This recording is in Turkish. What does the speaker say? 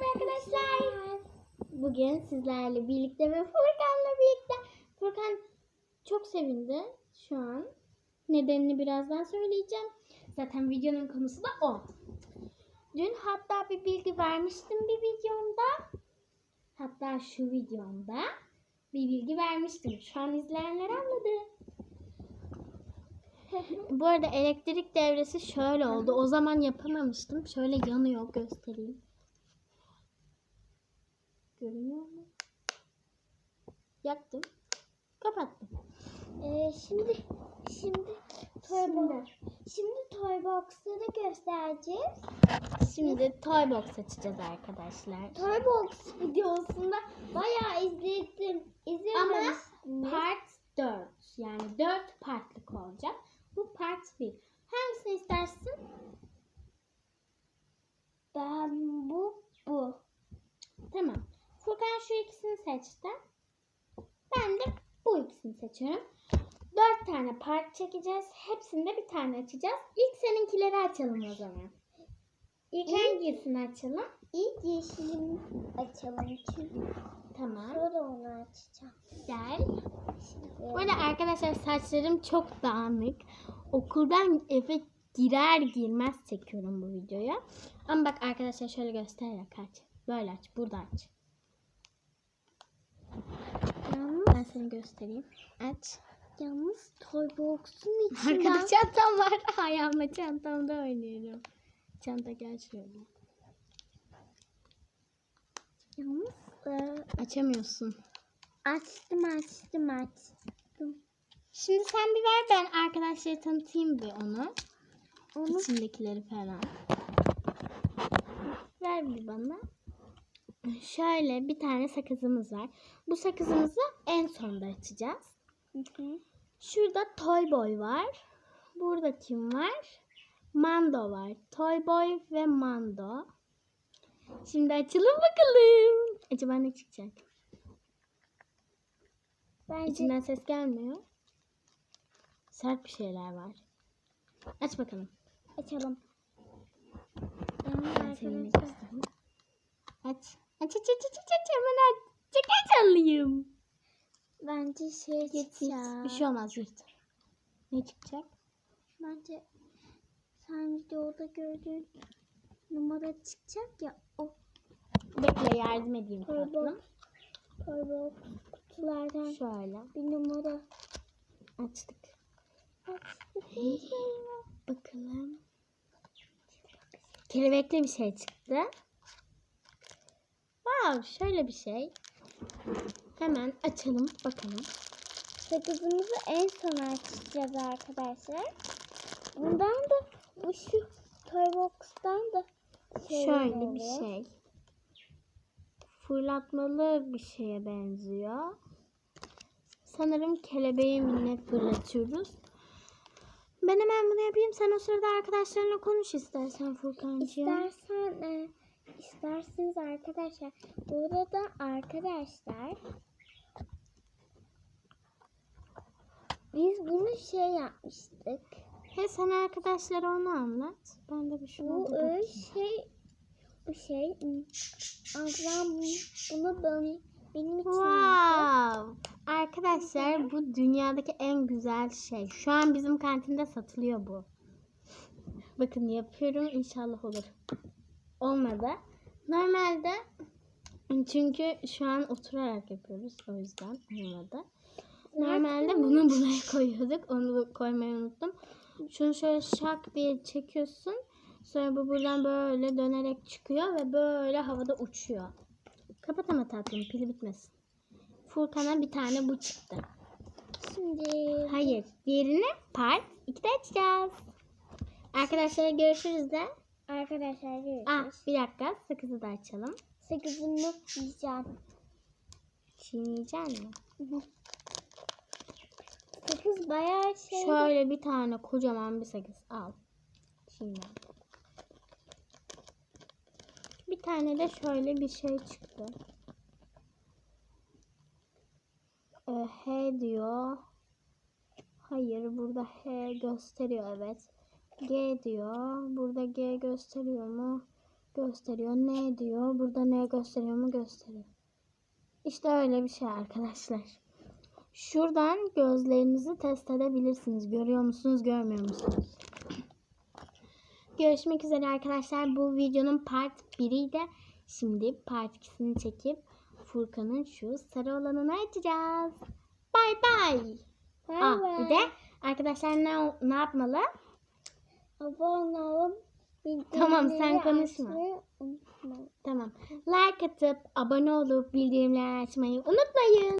Merhaba arkadaşlar. Bugün sizlerle birlikte ve Furkan'la birlikte. Furkan çok sevindi şu an. Nedenini birazdan söyleyeceğim. Zaten videonun konusu da o. Dün hatta bir bilgi vermiştim bir videomda. Hatta şu videomda bir bilgi vermiştim. Şu an izleyenler anladı. Bu arada elektrik devresi şöyle oldu. O zaman yapamamıştım. Şöyle yanıyor göstereyim. Görünüyor mu? Yaktım. Kapattım. Ee, şimdi şimdi toy box. Şimdi toy box'ları göstereceğiz. Şimdi toy box açacağız arkadaşlar. Toy box videosunda bayağı izledim. Ama İzlememiştiniz. part 4. Yani 4 partlık olacak. Bu part 1. Hangisini istersin? Ben bu bu. Tamam. Furkan şu ikisini seçti. Ben de bu ikisini seçiyorum. Dört tane part çekeceğiz. Hepsinde bir tane açacağız. İlk seninkileri açalım o zaman. İlk İlk- hangisini açalım? İlk yeşilimi açalım çünkü Tamam. sonra onu açacağım. Gel. Şimdi Bu arada arkadaşlar saçlarım çok dağınık. Okuldan eve girer girmez çekiyorum bu videoyu. Ama bak arkadaşlar şöyle göstererek aç. Böyle aç. Burada aç. Yalnız, Ben seni göstereyim. Aç. yalnız toy box'un içinden Arkada çantam var. Ayağımla çantamda oynuyorum. Çanta gel şöyle. yalnız e, Açamıyorsun. açtım açtım açtım. Şimdi sen bir ver ben arkadaşlara tanıtayım bir onu. Onu İçindekileri falan. Ver bir bana. Şöyle bir tane sakızımız var. Bu sakızımızı en sonda açacağız. Hı hı. Şurada Toy Boy var. Burada kim var? Mando var. Toy Boy ve Mando. Şimdi açalım bakalım. Acaba ne çıkacak? Bence İçinden ses gelmiyor. Sert bir şeyler var. Aç bakalım. açalım. Aç. Aç aç aç aç aç hemen. Çok heyecanlıyım. bence şey çıkacak. Bir şey olmaz yırt. Ne çıkacak? Bence sen videoda gördüğün numara çıkacak ya o Bekle yardım edeyim toy box, tatlım. toy box kutulardan Şöyle bir numara açtık. açtık. Bakalım. Kelebekli bir şey çıktı. Wow, şöyle bir şey. Hemen açalım bakalım. Sakızımızı en son açacağız arkadaşlar. Bundan da bu şu toy box'tan da şey şöyle bir oluyor. şey. Fırlatmalı bir şeye benziyor. Sanırım kelebeği mi ne fırlatıyoruz. Ben hemen bunu yapayım. Sen o sırada arkadaşlarına konuş istersen Furkancığım. İstersen e, isterseniz arkadaşlar burada arkadaşlar biz bunu şey yapmıştık. He sen arkadaşlara onu anlat. Ben de bir şuna Bu e, bakayım. şey bu şey ablam bunu, ben, benim için. Wow. Arkadaşlar bu dünyadaki en güzel şey. Şu an bizim kantinde satılıyor bu. Bakın yapıyorum inşallah olur. Olmadı. Normalde çünkü şu an oturarak yapıyoruz o yüzden olmadı. Normalde bunu buraya koyuyorduk. Onu koymayı unuttum. Şunu şöyle şak diye çekiyorsun. Sonra bu buradan böyle dönerek çıkıyor ve böyle havada uçuyor. Kapat ama tatlım pili bitmesin. Furkan'a bir tane bu çıktı. Şimdi Hayır. Diğerini part 2'de açacağız. Arkadaşlar görüşürüz de. Arkadaşlar görüşürüz. Ah bir dakika sakızı da açalım. Sakızını yiyeceğim. Çiğneyecek mi? Sakız bayağı şey. Şöyle bir tane kocaman bir sakız al. Çiğne. Bir tane de şöyle bir şey çıktı. Ee, H diyor. Hayır burada H gösteriyor evet. G diyor. Burada G gösteriyor mu? gösteriyor. Ne diyor? Burada ne gösteriyor mu gösteriyor. İşte öyle bir şey arkadaşlar. Şuradan gözlerinizi test edebilirsiniz. Görüyor musunuz, görmüyor musunuz? Görüşmek üzere arkadaşlar. Bu videonun part 1'iydi. Şimdi part 2'sini çekip Furkan'ın şu sarı olanını açacağız. Bay bay. Aa, bay. bir de arkadaşlar ne, ne yapmalı? Abone olup Tamam, sen konuşma. Tamam. Like atıp abone olup bildirimleri açmayı unutmayın.